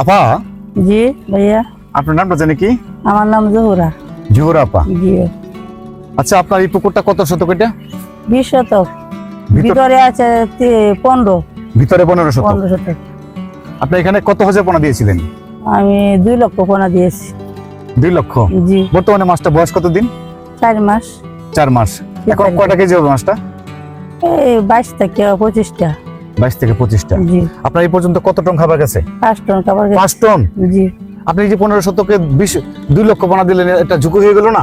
আপা? জি ভাইয়া। আপনার নামটা জানি কি? আমার নাম জহুরা। জোহরা আপা? জি। আচ্ছা আপনার এই পুকুরটা কত শতক এটা? বিশ শতক। ভিতরে আছে পনেরো। ভিতরে পনেরো শতক। পনেরো শতক। আপনি এখানে কত হাজার পোনা দিয়েছিলেন? আমি দুই লক্ষ পোনা দিয়েছি। দুই লক্ষ? জি। বর্তমানে মাছটা বয়স কত দিন চার মাস। চার মাস। এখন কয়টা কেজি হবে মাছটা? এই বাইশ থেকে পঁচিশটা। বাইশ থেকে পঁচিশটা আপনার এই পর্যন্ত কত টন খাবার গেছে? পাঁচ টন খাবার পাঁচ টন? জি। আপনি যে পনেরো শতকে বিশ দুই লক্ষ পোনা দিলেন এটা ঝুঁকি হয়ে গেল না?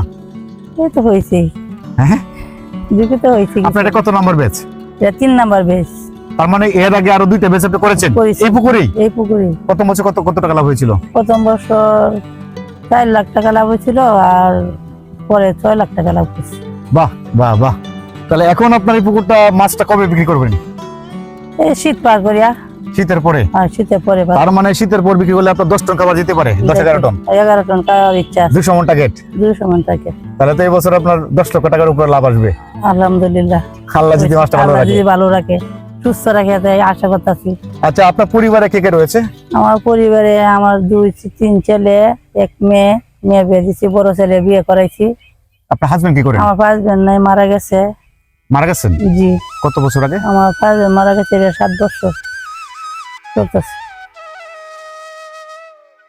এই তো হয়েছে হ্যাঁ ঝুঁকি তো হয়েছে আপনার এটা কত নম্বর বেচ? এটা তিন নাম্বার বেশ তার মানে এর আগে আরও দুইটা বেচ আপনি করেছেন? এই পুকুরেই? এই পুকুরে প্রথম বছর কত কত টাকা লাভ হয়েছিল? প্রথম বছর চার লাখ টাকা লাভ হয়েছিল আর পরে ছয় লাখ টাকা লাভ হয়েছে। বাহ বাহ বাহ। তাহলে এখন আপনার এই পুকুরটা মাছটা কবে বিক্রি করবেন? এই শীত পার করিয়া। শীতের পরে? আর শীতের পরে তার মানে শীতের পর বিক্রি করলে আপনার দশ টন খাবার যেতে পারে দশ এগারো টন? এগারো টন খাওয়ার ইচ্ছা দুশো মন টার্গেট দুশো মান থাকে তাহলে তো এই বছর আপনার দশ লক্ষ টাকার উপরে লাভ আসবে। আলহামদুলিল্লাহ। আল্লাহ যদি মাছটা ভালো রাখে। যদি ভালো রাখে সুস্থ রাখে তাই আশা করতেছি। আচ্ছা আপনার পরিবারে কে কে রয়েছে? আমার পরিবারে আমার দুই তিন ছেলে এক মেয়ে মেয়ে বিয়ে দিছি বড় ছেলে বিয়ে করাইছি। আপনার হাজবেন্ড কি করে? আমার হাজবেন্ড নাই মারা গেছে। মারা গেছেন? জি। কত বছর আগে? আমার হাজবেন্ড মারা গেছে সাত বছর। চলতেছে।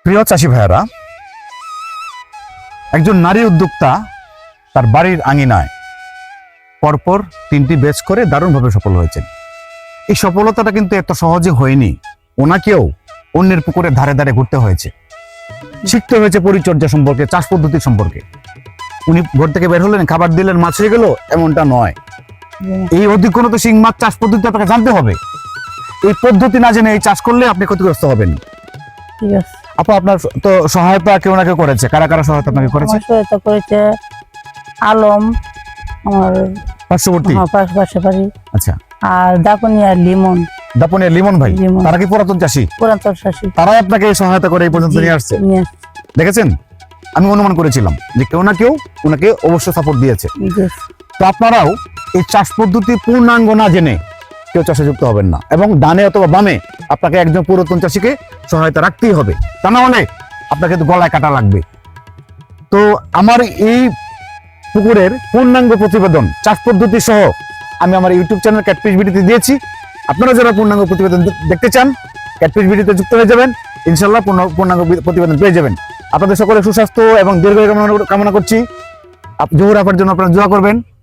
প্রিয় চাষি ভাইয়ারা একজন নারী উদ্যোক্তা তার বাড়ির আঙিনায় পরপর তিনটি বেচ করে দারুণভাবে সফল হয়েছেন। এই সফলতাটা কিন্তু এত সহজে হয়নি। ওনাকেও অন্যের পুকুরের ধারে ধারে ঘুরতে হয়েছে। শিখতে হয়েছে পরিচর্যা সম্পর্কে চাষ পদ্ধতি সম্পর্কে। উনি ঘর থেকে বের হলেন খাবার দিলেন মাছ হয়ে গেল এমনটা নয়। এই অধিকনত শিং মাছ চাষ পদ্ধতি আপনাকে জানতে হবে। এই পদ্ধতি না জেনে এই চাষ করলে আপনি ক্ষতিগ্রস্ত হবেন। ঠিক আছে। আপা আপনার তো সহায়তা কেউ না কেউ করেছে। কারা কারা সহায়তা আপনাকে করেছে? সহায়তা করেছে আলম আমার পার্শ্ববর্তী? পাশ পাশাপাশি আচ্ছা। আর দাপনিয়া লিমন। দাপনের লিমন ভাই? তারা কি পুরাতন চাষী? পুরাতন শাসী তারাই আপনাকে সহায়তা করে এই পর্যন্ত নিয়ে আসছে? দেখেছেন? আমি অনুমান করেছিলাম যে কেউ না কেউ ওনাকে অবশ্যই সাপোর্ট দিয়েছে। তো আপনারাও এই চাষ পদ্ধতি পূর্ণাঙ্গ না জেনে কেউ চাষে যুক্ত হবেন না। এবং ডানে অথবা বামে আপনাকে একজন পুরাতন চাষিকে সহায়তা রাখতেই হবে। তা না হলে আপনাকে তো গলায় কাটা লাগবে। তো আমার এই পুকুরের পূর্ণাঙ্গ প্রতিবেদন, চাষ পদ্ধতি সহ আমি আমার ইউটিউব চ্যানেল ক্যাটপিস ভিডিওতে দিয়েছি। আপনারা যারা পূর্ণাঙ্গ প্রতিবেদন দেখতে চান ক্যাটপিস ভিডিওতে যুক্ত হয়ে যাবেন। ইনশাল্লাহ পূর্ণ- পূর্ণাঙ্গ প্রতিবেদন পেয়ে যাবেন। আপনাদের সকলের সুস্বাস্থ্য এবং দীর্ঘ কামনা করছি। জহুর আপার জন্য আপনারা দোয়া করবেন।